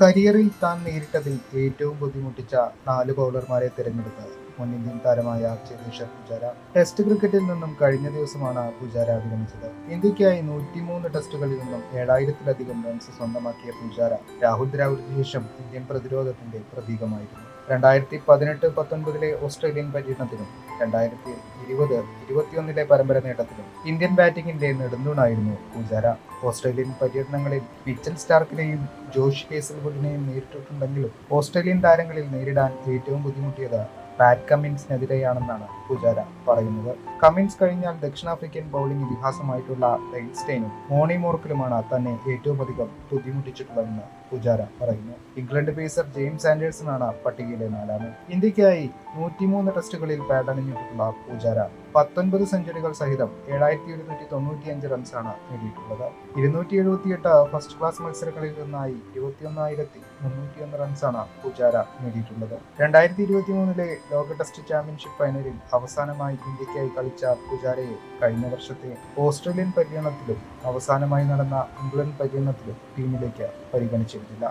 കരിയറിൽ താൻ നേരിട്ടതിൽ ഏറ്റവും ബുദ്ധിമുട്ടിച്ച നാല് ബൗളർമാരെ തിരഞ്ഞെടുത്ത് മുൻ ഇന്ത്യൻ താരമായ ചേതേശ്വർ പുജാര. ടെസ്റ്റ് ക്രിക്കറ്റിൽ നിന്നും കഴിഞ്ഞ ദിവസമാണ് പുജാര വിരമിച്ചത്. ഇന്ത്യക്കായി നൂറ്റിമൂന്ന് ടെസ്റ്റുകളിൽ നിന്നും ഏഴായിരത്തിലധികം റൺസ് സ്വന്തമാക്കിയ പുജാര രാഹുൽ ദ്രാവിഡിന് ശേഷം ഇന്ത്യൻ പ്രതിരോധത്തിന്റെ പ്രതീകമായിരുന്നു. രണ്ടായിരത്തി പതിനെട്ട് പത്തൊൻപതിലെ ഓസ്ട്രേലിയൻ പര്യടനത്തിനും രണ്ടായിരത്തി ഇരുപത് ഇരുപത്തിയൊന്നിലെ പരമ്പര നേട്ടത്തിലും ഇന്ത്യൻ ബാറ്റിംഗിന്റെ നെടുന്തൂണായിരുന്നു പൂജാര ഓസ്ട്രേലിയൻ പര്യടനങ്ങളിൽ മിച്ചൽ സ്റ്റാർക്കിനെയും ജോഷ് ഹേസൽവുഡിനെയും നേരിട്ടിട്ടുണ്ടെങ്കിലും ഓസ്ട്രേലിയൻ താരങ്ങളിൽ നേരിടാൻ ഏറ്റവും ബുദ്ധിമുട്ടിയത് പാറ്റ് കമ്മിൻസിനെതിരെയാണെന്നാണ് പൂജാര പറയുന്നത്. കമ്മിൻസ് കഴിഞ്ഞാൽ ദക്ഷിണാഫ്രിക്കൻ ബൗളിംഗ് ഇതിഹാസമായിട്ടുള്ള റെയിൻസ്റ്റൈനും മോണി മോർക്കിലുമാണ് തന്നെ ഏറ്റവും അധികം ബുദ്ധിമുട്ടിച്ചിട്ടുള്ളതെന്ന് പൂജാര പറയുന്നു. ഇംഗ്ലണ്ട് പേസർ ജെയിംസ് ആൻഡേഴ്സണാണ് പട്ടികയിലെ നാലാമൻ. ഇന്ത്യക്കായി നൂറ്റിമൂന്ന് ടെസ്റ്റുകളിൽ പാഡണിഞ്ഞിട്ടുള്ള പൂജാര പത്തൊൻപത് സെഞ്ചുറികൾ സഹിതം ഏഴായിരത്തി ഒരുന്നൂറ്റി തൊണ്ണൂറ്റി അഞ്ച് റൺസാണ് നേടിയിട്ടുള്ളത്. ഇരുന്നൂറ്റി എഴുപത്തിയെട്ട് ഫസ്റ്റ് ക്ലാസ് മത്സരങ്ങളിൽ നിന്നായി ഇരുപത്തിയൊന്നായിരത്തി മുന്നൂറ്റിയൊന്ന് റൺസാണ് പൂജാര നേടിയിട്ടുള്ളത്. രണ്ടായിരത്തി ഇരുപത്തി മൂന്നിലെ ലോക ടെസ്റ്റ് ചാമ്പ്യൻഷിപ്പ് ഫൈനലിൽ അവസാനമായി ഇന്ത്യക്കായി കളിച്ച പൂജാരയെ കഴിഞ്ഞ വർഷത്തെ ഓസ്ട്രേലിയൻ പര്യടനത്തിലും അവസാനമായി നടന്ന ഇംഗ്ലണ്ട് പര്യടനത്തിലും ടീമിലേക്ക് പരിഗണിച്ചിരുന്നില്ല.